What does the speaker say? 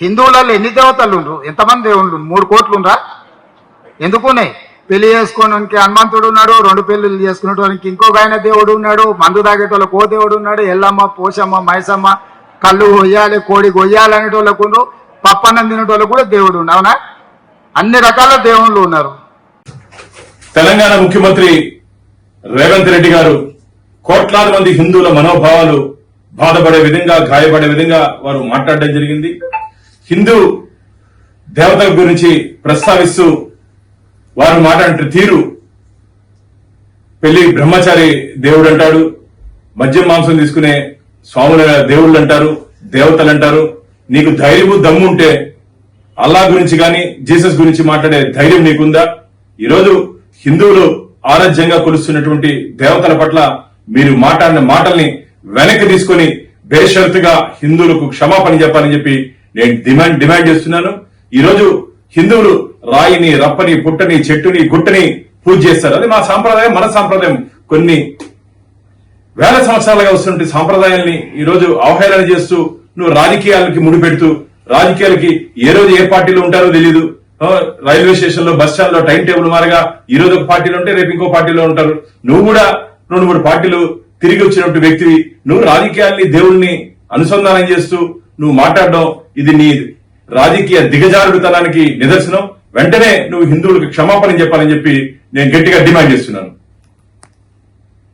హిందువులలో ఎన్ని దేవతలు ఉండ్రు? ఎంతమంది దేవుళ్ళు మూడు కోట్లు ఉండ్రా? ఎందుకున్నాయి పెళ్ళి చేసుకోవడానికి హనుమంతుడు ఉన్నాడు రెండు పెళ్ళిళ్ళు చేసుకునేటోనికి ఇంకొక ఆయన దేవుడు ఉన్నాడు మందు తాగేటోళ్ళకి ఓ దేవుడు ఉన్నాడు ఎల్లమ్మ పోషమ్మ మైసమ్మ కళ్ళు కొయ్యాలి కోడి కొయ్యాలి అనేటోళ్ళకు పప్పన్నం తినేటోళ్ళకు కూడా దేవుడు ఉండు అవునా? అన్ని రకాల దేవుళ్ళు ఉన్నారు. తెలంగాణ ముఖ్యమంత్రి రేవంత్ రెడ్డి గారు కోట్లాది మంది హిందువుల మనోభావాలు బాధపడే విధంగా గాయపడే విధంగా వారు మాట్లాడడం జరిగింది. హిందూ దేవతల గురించి ప్రస్తావిస్తూ వారు మాట్లాడే తీరు పెళ్ళి బ్రహ్మచారి దేవుడు అంటాడు మద్యం మాంసం తీసుకునే స్వాముల దేవుళ్ళు అంటారు దేవతలు అంటారు. నీకు ధైర్యము దమ్ము ఉంటే అల్లా గురించి కానీ జీసస్ గురించి మాట్లాడే ధైర్యం నీకుందా? ఈరోజు హిందువులు ఆరాధ్యంగా కొలుస్తున్నటువంటి దేవతల పట్ల మీరు మాట్లాడిన మాటల్ని వెనక్కి తీసుకొని బేషరతుగా హిందువులకు క్షమాపణ చెప్పాలని చెప్పి నేను డిమాండ్ డిమాండ్ చేస్తున్నాను. ఈరోజు హిందువులు రాయిని రప్పని పుట్టని చెట్టుని గుట్టని పూజ చేస్తారు. అది మా సాంప్రదాయం మన సాంప్రదాయం. కొన్ని వేల సంవత్సరాలుగా వస్తున్న సాంప్రదాయాల్ని ఈరోజు అవహేళన చేస్తూ నువ్వు రాజకీయాలకి ముడిపెడుతూ రాజకీయాలకి ఏ రోజు ఏ పార్టీలో ఉంటారో తెలియదు రైల్వే స్టేషన్లో బస్ స్టాండ్లో టైం టేబుల్ మారగా ఈ రోజు ఒక పార్టీలో ఉంటే రేపు ఇంకో పార్టీలో ఉంటారు. నువ్వు కూడా రెండు మూడు పార్టీలు తిరిగి వచ్చినట్టు వ్యక్తివి. నువ్వు రాజకీయాల్ని దేవుణ్ణి అనుసంధానం చేస్తూ నువ్వు మాట్లాడడం ఇది నీ రాజకీయ దిగజారుడుతనానికి నిదర్శనం. వెంటనే నువ్వు హిందువులకు క్షమాపణ చెప్పాలని చెప్పి నేను గట్టిగా డిమాండ్ చేస్తున్నాను.